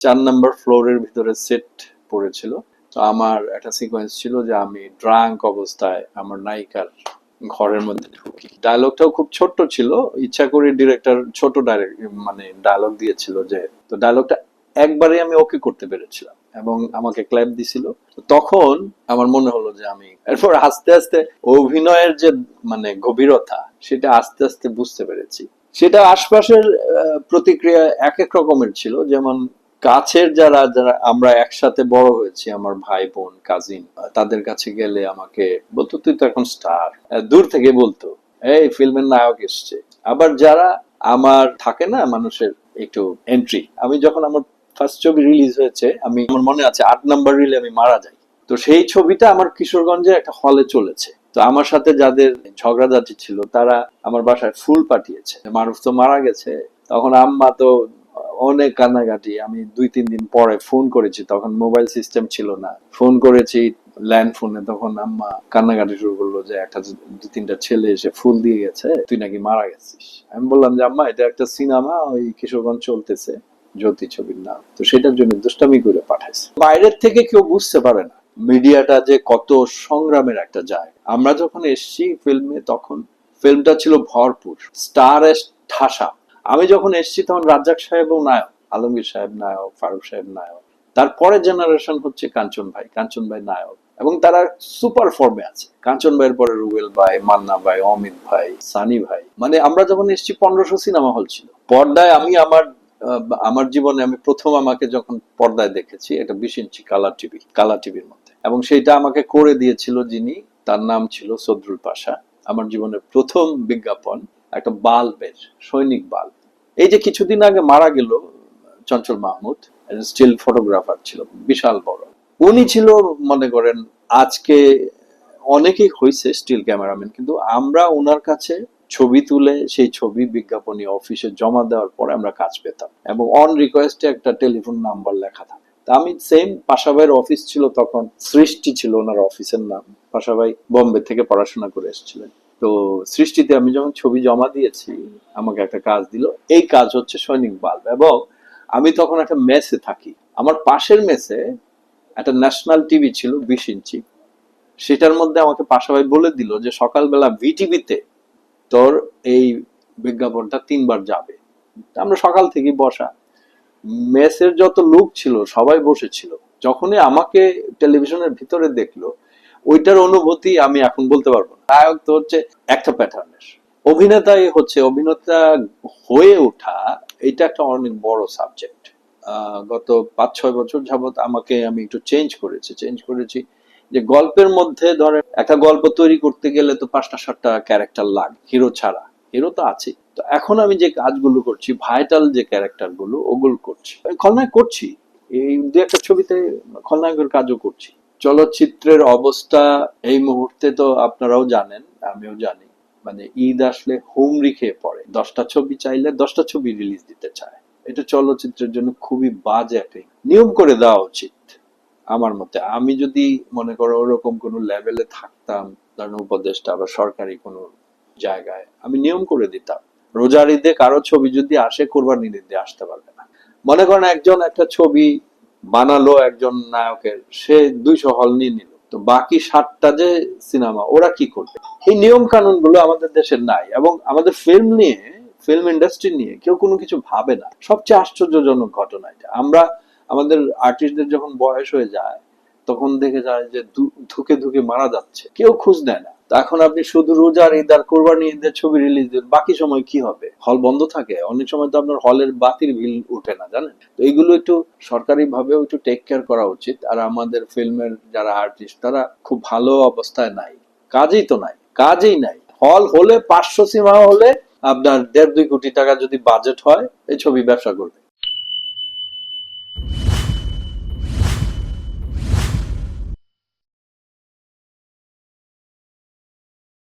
চার নাম্বার ফ্লোরের ভিতরে সেট পড়েছিল। তো আমার একটা সিকোয়েন্স ছিল যে আমি ড্রাঙ্ক অবস্থায় আমার নায়িকার ঘরের মধ্যে ঢুকি। ডায়লগটাও খুব ছোট্ট ছিল। ইচ্ছা করে ডিরেক্টর ছোট ডায়লগ মানে ডায়লগ দিয়েছিল যে, তো ডায়লগটা একবারে আমি ওকে করতে পেরেছিলাম এবং আমাকে ক্ল্যাপ দিছিল। তখন আমার মনে হলো যে আমি, এরপর আস্তে আস্তে অভিনয়ের যে মানে গভীরতা, সেটা আস্তে আস্তে বুঝতে পেরেছি। সেটা আশপাশের প্রতিক্রিয়া এক এক রকমের ছিল। যেমন কাছের যারা যারা আমরা একসাথে বড় হয়েছি, আমার ভাই বোন কাজিন তাদের কাছে গেলে আমাকে বলতো, তুই তো এখন স্টার দূর থেকে বলতো, এই ফিল্মের নায়ক এসছে। আবার যারা আমার থাকে না, মানুষের একটু এন্ট্রি আমি যখন আমার ফার্স্ট ছবি রিলিজ হয়েছে, আমি, আমার মনে আছে আট নাম্বার রিলে আমি মারা যাই। তো সেই ছবিটা আমার কিশোরগঞ্জে একটা হলে চলেছে। তো আমার সাথে যাদের ঝগড়াঝাটি ছিল, তারা আমার বাসায় ফুল পাঠিয়েছে। মারুফ তো মারা গেছে, তখন আম্মা তো অনেক কান্নাকাটি। আমি দুই, তিন দিন পরে ফোন করেছি, তখন মোবাইল সিস্টেম ছিল না। ফোন করেছি ল্যান্ড ফোনে, তখন আম্মা কান্নাকাটি শুরু করল যে একটা দু তিনটা ছেলে এসে ফুল দিয়ে গেছে, তুই নাকি মারা গেছিস? আমি বললাম যে, আম্মা, এটা একটা সিনেমা, ওই কিশোরগঞ্জ চলতেছে, জ্যোতি ছবির নাম। তো সেটার জন্য দুষ্টামি করে পাঠাইছে। বাইরের থেকে কেউ বুঝতে পারে না মিডিয়াটা যে কত সংগ্রামের একটা যায় আমরা যখন এসছি ফিল্মে, তখন ফিল্মটা ছিল ভরপুর। স্টার ঠাসা। আমি যখন এসছি তখন রাজ্জাক সাহেব ও নায়ক, আলমগীর সাহেব নায়ক, ফারুক সাহেব নায়ক। তারপরে জেনারেশন হচ্ছে কাঞ্চন ভাই কাঞ্চন ভাই নায়ক। এবং তারা সুপার ফর্মে আছে। কাঞ্চন ভাইয়ের পরে রুবেল ভাই, মান্না ভাই, অমিত ভাই, সানি ভাই। মানে আমরা যখন এসছি পনেরোশো সিনেমা হল ছিল। পর্দায় আমি আমার আমার জীবনে আমি প্রথম আমাকে যখন পর্দায় দেখেছি, এটা বিশ ইঞ্চি কালার টিভি কালার টিভির মধ্যে। এবং সেইটা আমাকে করে দিয়েছিল যিনি, তার নাম ছিল সদরুল পাশা। আমার জীবনের প্রথম বিজ্ঞাপন একটা বাল্বের, সৈনিক বাল্ব। এই যে কিছুদিন আগে মারা গেল চঞ্চল মাহমুদ স্টিল ফটোগ্রাফার ছিল, বিশাল বড়। উনি ছিল, মনে করেন, আজকে অনেকেই হয়েছে স্টিল ক্যামেরাম্যান কিন্তু আমরা ওনার কাছে ছবি তুলে, সেই ছবি বিজ্ঞাপনী অফিসে জমা দেওয়ার পরে আমরা কাজ পেতাম এবং অন রিকোয়েস্টে একটা টেলিফোন নাম্বার লেখা থাকে। তা আমি সেম পাশাভাইয়ের অফিস ছিল তখন, সৃষ্টি ছিল ওনার অফিসের নাম। পাশাভাই বোম্বে থেকে পড়াশোনা করে এসেছিলেন। তো সৃষ্টিতে আমি যখন ছবি জমা দিয়েছি, আমাকে একটা কাজ দিল। এই কাজ হচ্ছে সৈনিক বাল্ব এবং আমি তখন একটা মেসে থাকি। আমার পাশের মেসে একটা ন্যাশনাল টিভি ছিল বিশ ইঞ্চি। সেটার মধ্যে আমাকে পাশাভাই বলে দিল যে সকালবেলা ভিটিভিতে তোর এই বিজ্ঞাপনটা তিনবার যাবে। আমরা সকাল থেকে বসা। মেসের যত লোক ছিল, সবাই বসেছিল। যখনই আমাকে টেলিভিশনের ভিতরে দেখল, ওইটার অনুভূতি আমি এখন বলতে পারব নায়ক তো হচ্ছে একটা প্যাটার্নের অভিনেতাই হচ্ছে অভিনেতা হয়ে ওঠা, এটা একটা অনেক বড় সাবজেক্ট গত পাঁচ ছয় বছর যাবত আমাকে আমি একটু চেঞ্জ করেছি চেঞ্জ করেছি যে গল্পের মধ্যে ধরেন একটা গল্প তৈরি করতে গেলে তো পাঁচটা, সাতটা ক্যারেক্টার লাগে হিরো ছাড়া। হিরো তো আছে তো এখন আমি যে কাজগুলো করছি ভাইটাল যে ক্যারেক্টারগুলো, ওগুলো করছি। খলনায়ক করছি। এই দু একটা ছবিতে খলনায়কের কাজও করছি। চলচ্চিত্রের অবস্থা এই মুহূর্তে তো আপনারাও জানেন, আমিও জানি। মানে ঈদ আসলে হুমড়ি খেয়ে পড়ে। দশটা ছবি চাইলে দশটা ছবি রিলিজ দিতে চায়। এটা চলচ্চিত্রের জন্য খুবই বাজে একটা নিয়ম করে দেওয়া উচিত, আমার মতে। আমি যদি মনে করো ওরকম কোনো লেভেলে থাকতাম, ধরেন উপদেষ্টা বা সরকারি কোনো জায়গায়, আমি নিয়ম করে দিতাম। রোজার ঈদে কারও ছবি যদি আসে কোরবানি ঈদে আসতে পারবে না। মনে করেন একজন একটা ছবি বানালো একজন নায়কের। সে দুইশো হল নিয়ে নিল। তো বাকি সাতটা যে সিনেমা, ওরা কি করবে? এই নিয়ম কানুনগুলো আমাদের দেশে নাই এবং আমাদের ফিল্ম নিয়ে ফিল্ম ইন্ডাস্ট্রি নিয়ে কেউ কোনো কিছু ভাবে না। সবচেয়ে আশ্চর্যজনক ঘটনা এটা। আমরা, আমাদের আর্টিস্টদের যখন বয়স হয়ে যায়, তখন দেখে যায় যে ধুকে ধুকে মারা যাচ্ছে। কেউ খোঁজ নেয় না। এখন আপনি শুধু রোজার ঈদ আর কোরবানি ঈদের ছবি রিলিজ দেন, বাকি সময় কি হবে? হল বন্ধ থাকে, অনেক সময় তো আপনার হলের বাতির বিল উঠে না, জানেন? তো এইগুলো একটু সরকারি ভাবেও একটু টেক কেয়ার করা উচিত, আর আমাদের ফিল্মের যারা আর্টিস্ট তারা খুব ভালো অবস্থায় নাই। কাজই তো নাই, কাজই নাই। হল হলে, পাঁচশো সিনেমা হলে আপনার দেড় দুই কোটি টাকা যদি বাজেট হয়, এই ছবি ব্যবসা করবে।